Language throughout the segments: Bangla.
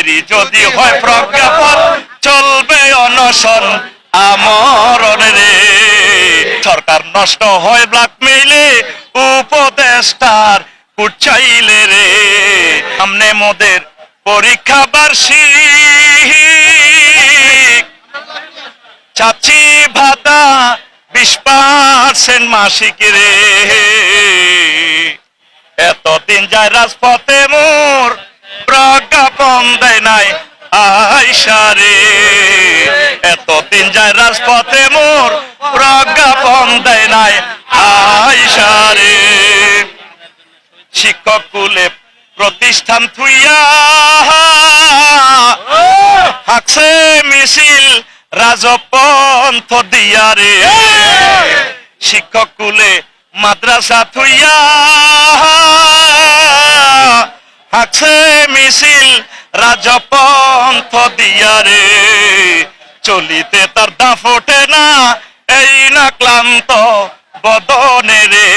দেরি যদি হয় প্রজ্ঞাপন, চলবে অনশন আমরণ রে। সরকার নষ্ট হয় ব্ল্যাকমেইলে উপদেষ্টার কুচাইলে রে। সামনে মোদের পরীক্ষা বার্ষিক। চাচ্ছি ভাতা বিশ পার্সেন্ট মাসিক রে। এতদিন যায় রাজপথে মোর আইসা রে এতদিন যায় রাজপথে মোর প্রজ্ঞাপন দেয় নাই আইসা রে শিক্ষক কুলে প্রতিষ্ঠান থুইয়া হাকছে মিছিল রাজপন্থ দিয়া রে শিক্ষক কুলে মাদ্রাসা থুইয়া হাকছে মিছিল রাজপন্থ দিয়া রে। চলিতে তার দা ফোটে না, এই না ক্লান্ত বদনে রে।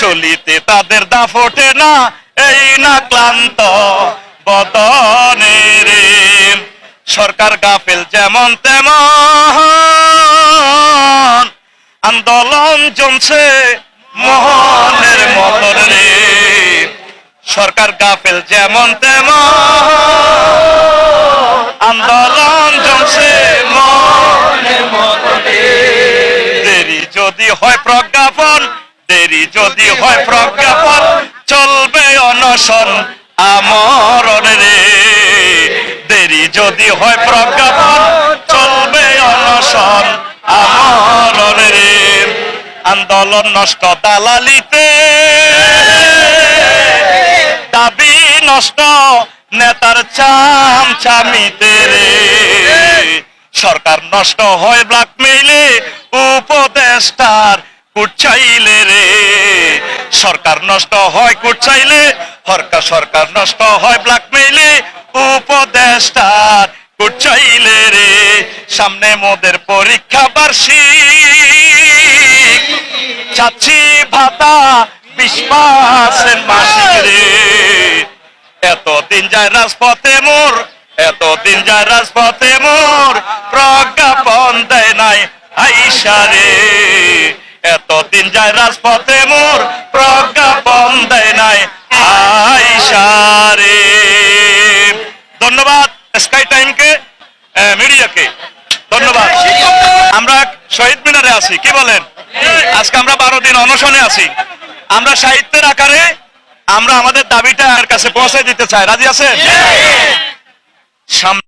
চলিতে তাদের দা ফোটে না, এই না ক্লান্ত বদনে রে। সরকার গাফেল যেমন তেমন, আন্দোলন জমছে মোহনের মতন রে। সরকার গাফেল যেমন তেমন আন্দোলন জমছে মতন দেরি যদি হয় প্রজ্ঞাপন, দেরি যদি হয় প্রজ্ঞাপন, চলবে অনশন আমরণ। দেরি যদি হয় প্রজ্ঞাপন, চলবে অনশন আমরণ। আন্দোলন নষ্ট দালালিতে, দাবি নষ্ট নেতার চাম চামিতে সরকার নষ্ট হয় ব্ল্যাকমেইলে উপদেষ্টার কুটচাইলে রে। সরকার নষ্ট হয় কুটচাইলে হরকা সরকার নষ্ট হয় ব্ল্যাকমেইলে উপদেষ্টার কুটচাইলে রে। সামনে মোদের পরীক্ষা বার্ষিক। চাচ্ছি ভাতা বিশ্বাসের মাসিক রে। এতদিন যায় রাজপথে মোর, এতদিন যায় রাজপথে মোর, প্রজ্ঞাপন দেয় নাই আইসা রে। এতদিন যায় রাজপথে মোর, প্রজ্ঞাপন দেয় নাই আইসা রে। ধন্যবাদ স্কাই টাইমকে মিডিয়াকে। ধন্যবাদ। আমরা শহীদ মিনারে আছি, কি বলেন? আজকে আমরা বারো দিন অনশনে আছি। আমরা সাহিত্যের আকারে আমরা আমাদের দাবিটা আর কাছে পৌঁছে দিতে চাই। রাজি আছে সামনে